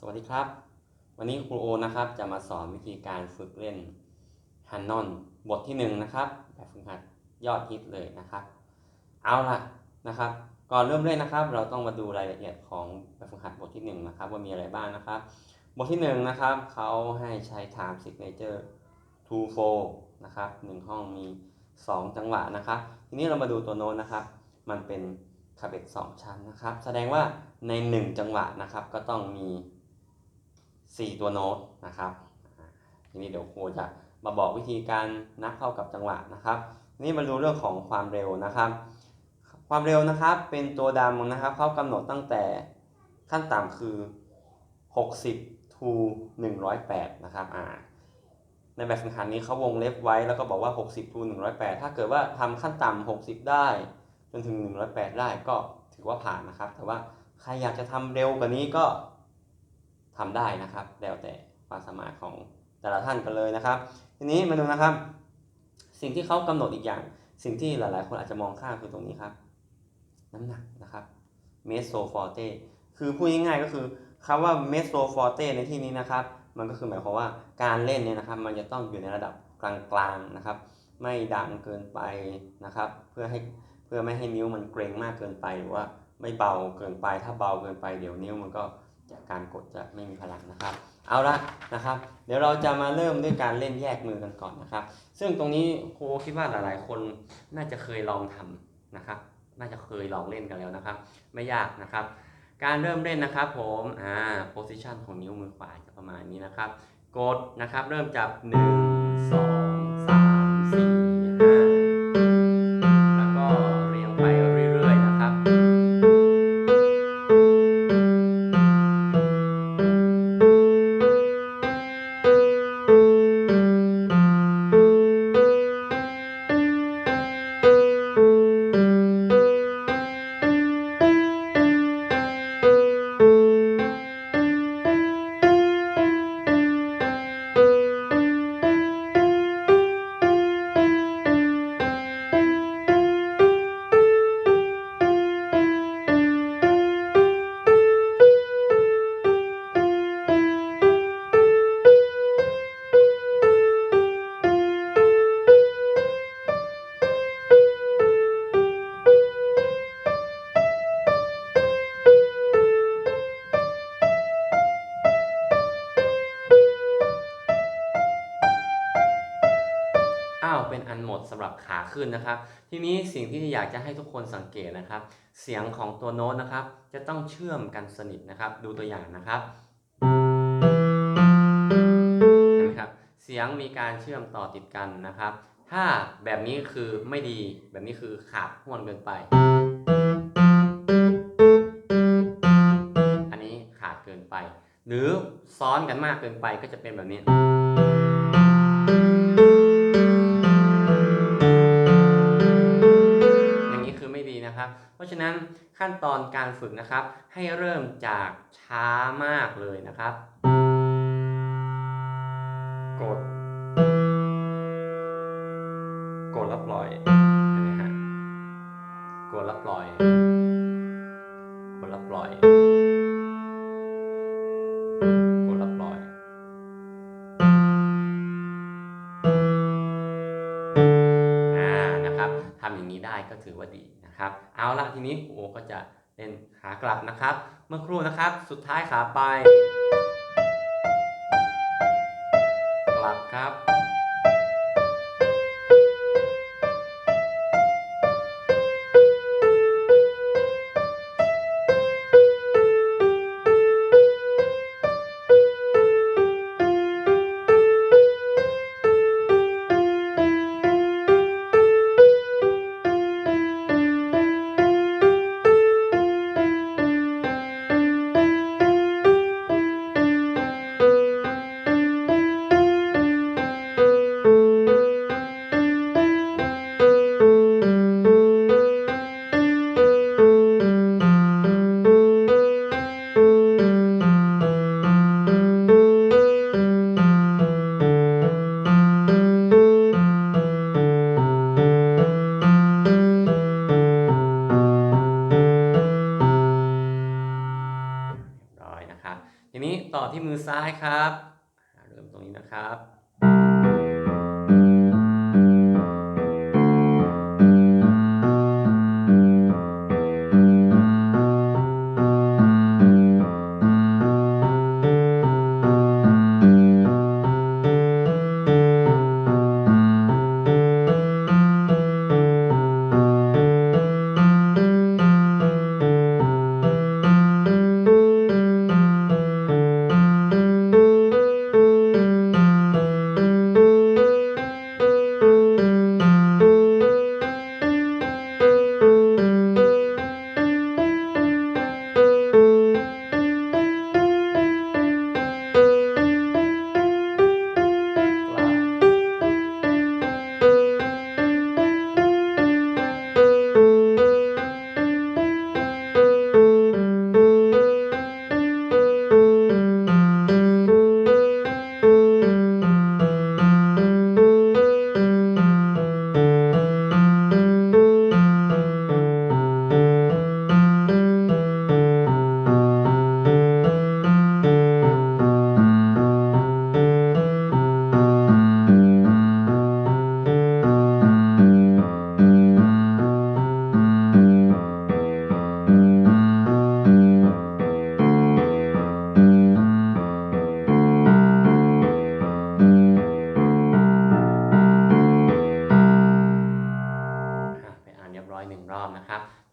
สวัสดีครับ วันนี้ครูโอนะครับจะมาสอนวิธีการฝึกเล่นฮันนอนบทที่หนึ่งนะครับแบบฝึกหัดยอดฮิตเลยนะครับ เอาล่ะนะครับ ก่อนเริ่มเล่นนะครับ เราต้องมาดูรายละเอียดของแบบฝึกหัดบทที่หนึ่งนะครับว่ามีอะไรบ้างนะครับ บทที่หนึ่งนะครับเขาให้ใช้ time signature 2 4นะครับหนึ่งห้องมี 2 จังหวะนะครับ ทีนี้เรามาดูตัวโน้ตนะครับ มันเป็นคาเบตสองชั้นนะครับ แสดงว่าใน 1 จังหวะนะครับก็ต้องมี 4 ตัวโน้ตนะครับทีนี้เดี๋ยวครูจะมาบอกวิธีการนับเข้ากับจังหวะนะครับ นี้มาดูเรื่องของความเร็วนะครับ ความเร็วนะครับเป็นตัวดำนะครับเขากำหนดตั้งแต่ขั้นต่ำคือ 60 to 108 นะครับอ่าในแบบฝึกหัดนี้เขาวงเล็บไว้แล้วก็บอกว่า 60 to 108 ถ้าเกิดว่าทำขั้นต่ำ60 ได้จนถึง 108 ได้ก็ถือว่าผ่านนะครับ แต่ว่าใครอยากจะทำเร็วกว่านี้ก็ ทำได้นะครับ แล้วแต่ความสามารถของแต่ละท่านกันเลยนะครับ ทีนี้มาดูนะครับ สิ่งที่เขากำหนดอีกอย่าง สิ่งที่หลาย ๆ คนอาจจะมองข้ามคือตรงนี้ครับ น้ำหนักนะครับเมโซฟอร์เตคือพูดง่ายๆก็คือคำว่าเมโซฟอร์เตในที่นี้นะครับ มันก็คือหมายความว่าการเล่นเนี่ยนะครับ มันจะต้องอยู่ในระดับกลางๆนะครับ ไม่ดังเกินไปนะครับ เพื่อให้เพื่อไม่ให้นิ้วมันเกรงมากเกินไปหรือว่าไม่เบาเกินไปถ้าเบาเกินไปเดี๋ยวนิ้วมันก็ จากการกดจะไม่มีพลังนะครับ เอาละนะครับ เดี๋ยวเราจะมาเริ่มด้วยการเล่นแยกมือกันก่อนนะครับ ซึ่งตรงนี้ครูคิดว่าหลายๆ คนน่าจะเคยลองทำนะครับ น่าจะเคยลองเล่นกันแล้วนะครับ ไม่ยากนะครับ การเริ่มเล่นนะครับ ผมอ่า position ของนิ้วมือขวาจะประมาณนี้นะครับ กดนะครับ เริ่มจับ1 2 3 4 ขึ้นนะครับ ทีนี้สิ่งที่อยากจะให้ทุกคนสังเกตนะครับ เสียงของตัวโน้ตนะครับ จะต้องเชื่อมกันสนิทนะครับ ดูตัวอย่างนะครับเห็นไหมครับ เสียงมีการเชื่อมต่อติดกันนะครับ ถ้าแบบนี้คือไม่ดีแบบนี้คือขาดห้วนเกินไป อันนี้ขาดเกินไป หรือซ้อนกันมากเกินไปก็จะเป็นแบบนี้ะครับเพราะฉะนั้นขั้นตอนการฝึกนะครับ ให้เริ่มจากช้ามากเลยนะครับ กด กดแล้วปล่อยเห็นไหมฮะกดแล้วปล่อย กดแล้วปล่อยกดแล้วปล่อยอ่านะครับทำอย่างนี้ได้ก็ถือว่าดีนะครับ เอาละทีนี้โอก็จะเล่นขากลับนะครับ เมื่อครู่นะครับ สุดท้ายขาไป กลับครับ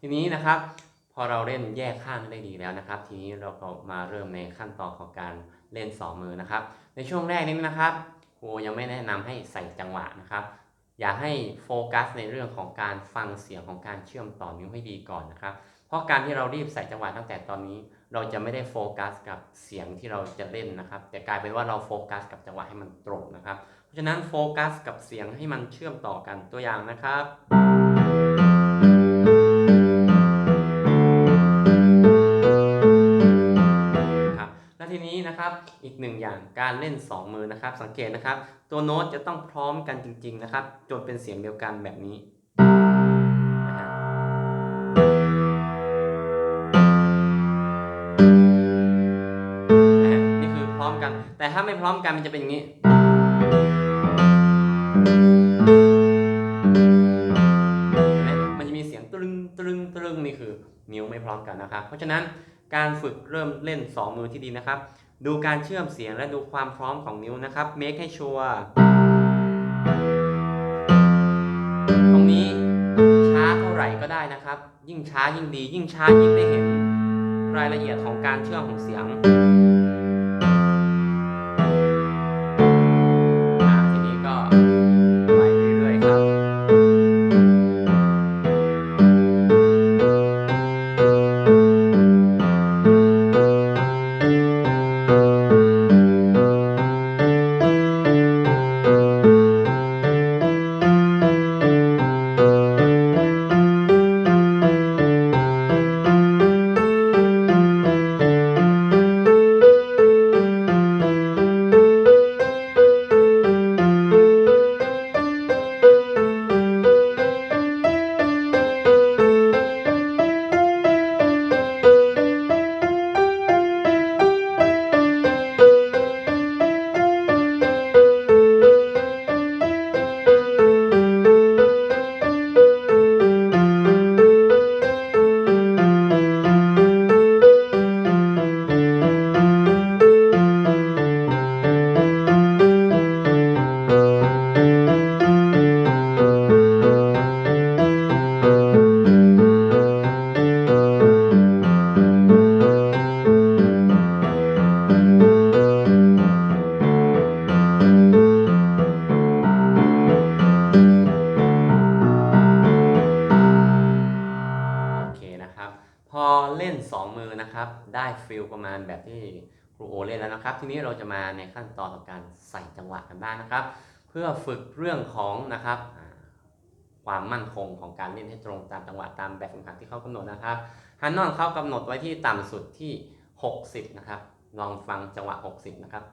ทีนี้นะครับพอเราเล่นแยกข้างได้ดีแล้วนะครับ ทีนี้เราก็มาเริ่มในขั้นตอนของการเล่นสองมือนะครับ ในช่วงแรกนี้นะครับครูยังไม่แนะนำให้ใส่จังหวะนะครับ อยากให้โฟกัสในเรื่องของการฟังเสียงของการเชื่อมต่อนิ้วให้ดีก่อนนะครับ เพราะการที่เรารีบใส่จังหวะตั้งแต่ตอนนี้ เราจะไม่ได้โฟกัสกับเสียงที่เราจะเล่นนะครับ แต่กลายเป็นว่าเราโฟกัสกับจังหวะให้มันตรงนะครับ เพราะฉะนั้นโฟกัสกับเสียงให้มันเชื่อมต่อกันตัวอย่างนะครับ นะครับ อีกหนึ่งอย่างการเล่น 2 มือนะครับ สังเกตนะครับ ตัวโน้ตจะต้องพร้อมกันจริง ๆ นะครับ จนเป็นเสียงเดียวกันแบบนี้นะฮะนี่คือพร้อมกัน แต่ถ้าไม่พร้อมกันมันจะเป็นอย่างนี้เห็นไหมมันจะมีเสียงตรึงตรึงตรึงนี่คือนิ้วไม่พร้อมกันนะครับ เพราะฉะนั้นการฝึกเริ่มเล่น 2 มือที่ดีนะครับ ดูการเชื่อมเสียงและดูความพร้อมของนิ้วนะครับเมคให้ชัวร์ตรงนี้ช้าเท่าไหร่ก็ได้นะครับ ยิ่งช้ายิ่งดี ยิ่งช้ายิ่งได้เห็นรายละเอียดของการเชื่อมของเสียง วะกันบ้างนะครับ เพื่อฝึกเรื่องของนะครับความมั่นคงของการเล่นให้ตรงตามจังหวะตามแบบฝึกหัดที่เขากำหนดนะครับฮันนอนเขากำหนดไว้ที่ต่ำสุดที่ 60 นะครับ ลองฟังจังหวะ 60 นะครับ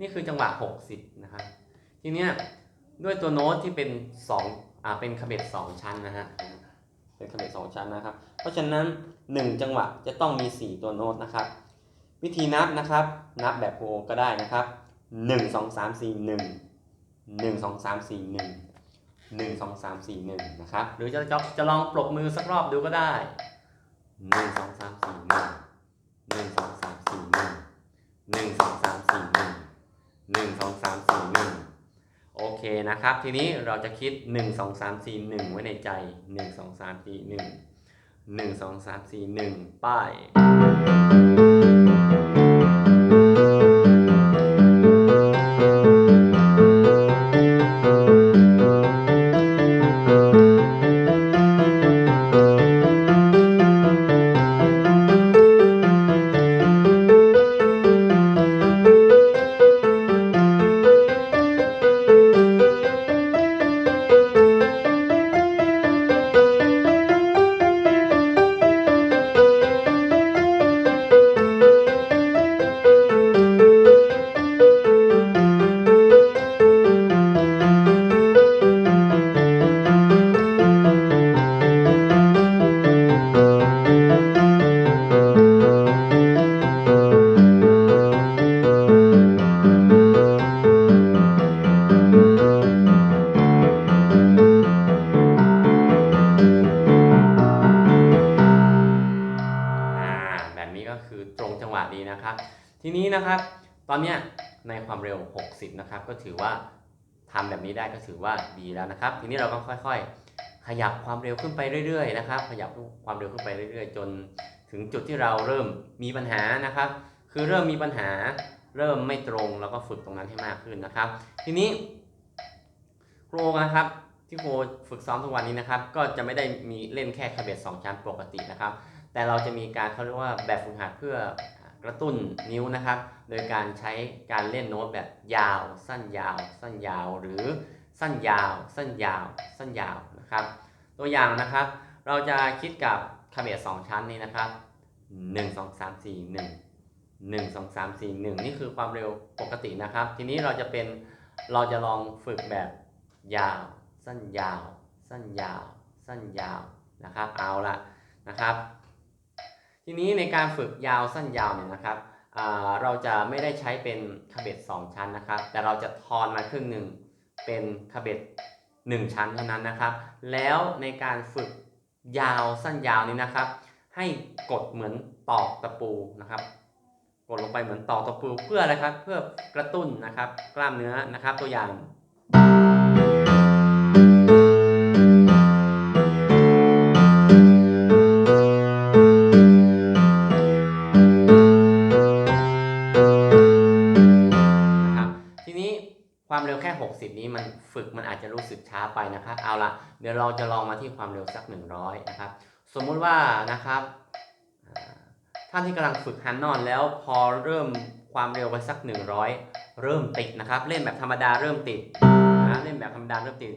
นี่คือจังหวะ 60 นะครับ ทีเนี้ยด้วยตัวโน้ตที่เป็น2อ่าเป็นคาเบต2ชั้นนะฮะเป็นเป็นคาเบตสองชั้นนะครับ เพราะฉะนั้น 1 จังหวะจะต้องมี 4 ตัวโน้ตนะครับ วิธีนับนะครับ นับแบบโคก็ได้นะครับ 1 2 3 4 1 1 2 3 4 1 1 2 3 4 1นะครับ หรือจะจะจะลองปรบมือสักรอบดูก็ได้ 1 2 3 4 1 1 2 3 4 1 1 2 3 4 1 1 2 3 4 1 โอเคนะครับ ทีนี้เราจะคิด 1 2 3 4 1 ไว้ในใจ 1 2 3 4 1 1 2 3 4 1ป้ ทีนี้นะครับ ตอนนี้ในความเร็ว 60 นะครับ ก็ถือว่าทำแบบนี้ได้ก็ถือว่าดีแล้วนะครับ ทีนี้เราก็ค่อยๆ ขยับความเร็วขึ้นไปเรื่อยๆนะครับ ขยับความเร็วขึ้นไปเรื่อย ๆ จนถึงจุดที่เราเริ่มมีปัญหานะครับ คือเริ่มมีปัญหาเริ่มไม่ตรงแล้วก็ฝึกตรงนั้นให้มากขึ้นนะครับ ทีนี้ครูนะครับที่ครูฝึกซ้อมทุกวันนี้นะครับ ก็จะไม่ได้มีเล่นแค่คาเบตสองชั้นปกตินะครับ แต่เราจะมีการเขาเรียกว่าแบบฝึกหัดเพื่อ กระตุ้นนิ้วนะครับ โดยการใช้การเล่นโน้ตแบบยาว สั้นยาว สั้นยาว หรือสั้นยาว สั้นยาว สั้นยาวนะครับ ตัวอย่างนะครับ เราจะคิดกับคาเบตสองชั้นนี้นะครับ 1 2 3 4 1 1 2 3 4 1 นี่คือความเร็วปกตินะครับ ทีนี้เราจะเป็นเราจะลองฝึกแบบยาว สั้นยาว สั้นยาว สั้นยาวนะครับ เอาละนะครับ ทีนี้ในการฝึกยาวสั้นยาวเนี่ยนะครับเราจะไม่ได้ใช้เป็นคาเบต2ชั้นนะครับ แต่เราจะทอนมาครึ่งหนึ่งเป็นคาเบต1ชั้นเท่านั้นนะครับ แล้วในการฝึกยาวสั้นยาวนี้นะครับ ให้กดเหมือนตอกตะปูนะครับ กดลงไปเหมือนตอกตะปูเพื่ออะไรครับ เพื่อกระตุ้นนะครับ กล้ามเนื้อนะครับตัวอย่าง 60 นี้มันฝึกมันอาจจะรู้สึกช้าไปนะครับ เอาละเดี๋ยวเราจะลองมาที่ความเร็วสัก 100 นะครับ สมมุติว่านะครับท่านที่กำลังฝึกฮันนอนแล้วพอเริ่มความเร็วไปสัก 100 เริ่มติดนะครับ เล่นแบบธรรมดาเริ่มติดนะเล่นแบบธรรมดาเริ่มติด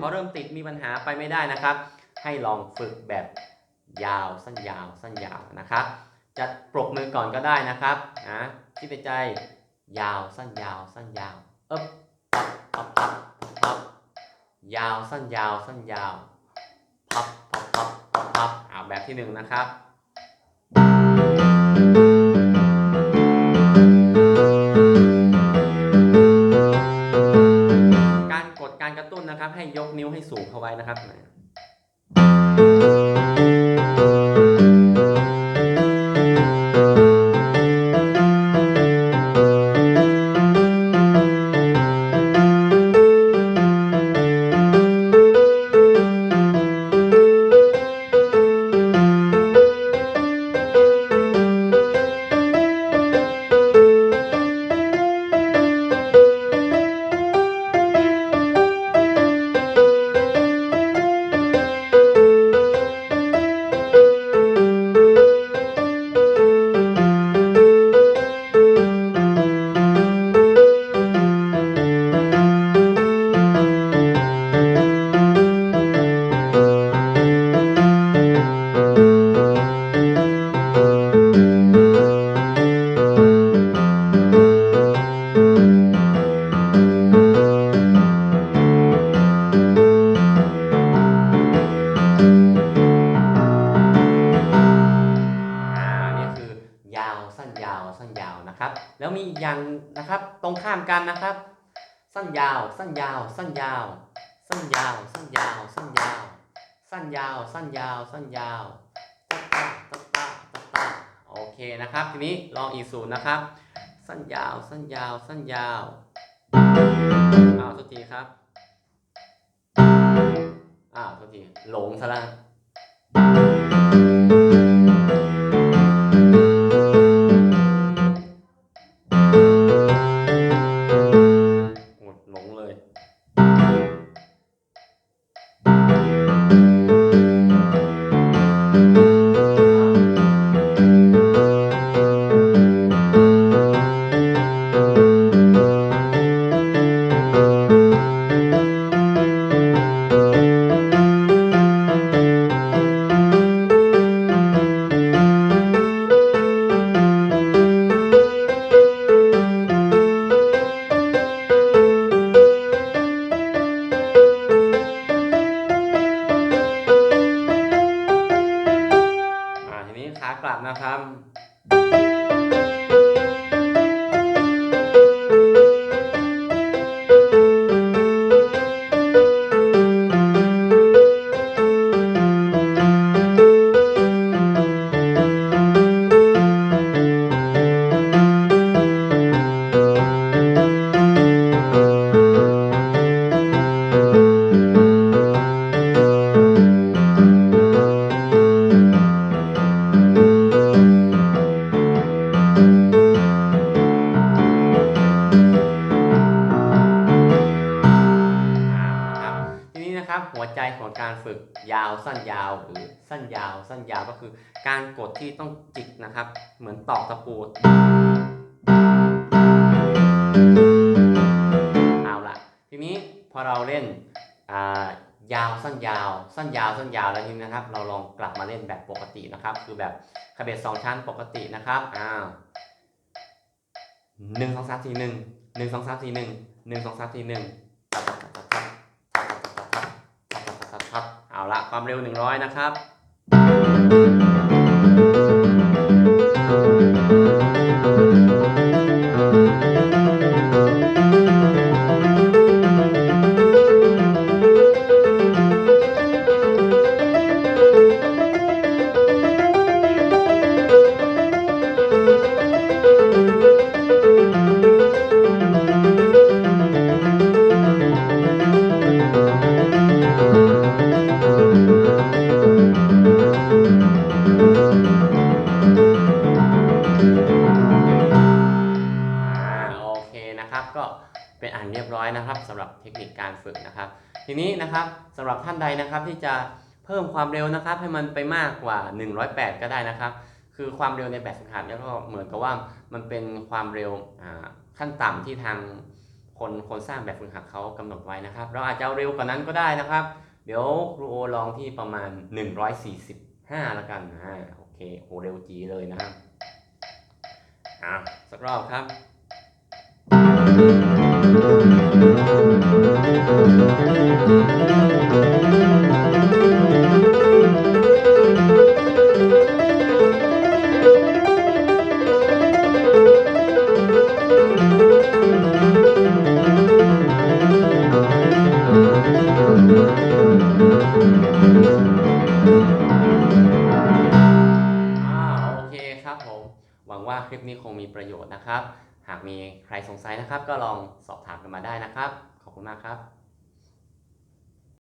พอเริ่มติดมีปัญหาไปไม่ได้นะครับ ให้ลองฝึกแบบยาวสั้นยาวสั้นยาวนะครับ จะปรบมือก่อนก็ได้นะครับนะคิดในใจ ยาวสั้นยาวสั้นยาวเอ๊บพับพับพับพับยาวสั้นยาวสั้นยาวพับพับพับพับพับอ่าแบบที่หนึ่งนะครับการกดการกระตุ้นนะครับ ให้ยกนิ้วให้สูงเข้าไว้นะครับ แล้วมีอีกอย่างนะครับ ตรงข้ามกันนะครับ สั้นยาว สั้นยาว สั้นยาว สั้นยาว สั้นยาว สั้นยาว สั้นยาว สั้นยาว สั้นยาวตัตาตัตาตัตาโอเคนะครับ ทีนี้ลองอีกสูตรนะครับ สั้นยาว สั้นยาว สั้นยาวอ้าวทุกทีครับอ้าวทุกทีหลงซะแล้ว นะครับ สั้นยาวหรือสั้นยาว สั้นยาวก็คือ การกดที่ต้องจิกนะครับ เหมือนตอกตะปูเอาละทีนี้พอเราเล่นยาวสั้นยาว สั้นยาวสั้นยาวแล้วทีนี้นะครับ เราลองกลับมาเล่นแบบปกตินะครับ คือแบบคาเบสสองชั้นปกตินะครับอ้าวหนึ่งสองสามสี่หนึ่งหนึ่งสองสามสี่หนึ่งหนึ่งสองสามสี่หนึ่ง เอาละความเร็ว 100 นะครับ นะครับสำหรับเทคนิคการฝึกนะครับ ทีนี้นะครับสำหรับท่านใดนะครับที่จะเพิ่มความเร็วนะครับให้มันไปมากกว่า 108 ก็ได้นะครับ คือความเร็วในแบบฝึกหัดก็เหมือนกับว่ามันเป็นความเร็วขั้นต่ำที่ทางคนคนสร้างแบบฝึกหัดเขากำหนดไว้นะครับ เราอาจจะเเร็วกว่านั้นก็ได้นะครับ เดี๋ยวครูโอลองที่ประมาณ 145 แล้วกันอ่าโอเคโหเร็วจีเลยนะครับอะสักรอบครับ โอเคครับผม หวังว่าคลิปนี้คงมีประโยชน์นะครับ หากมีใครสงสัยนะครับ ก็ลองสอบถามกันมาได้นะครับ ขอบคุณมากครับ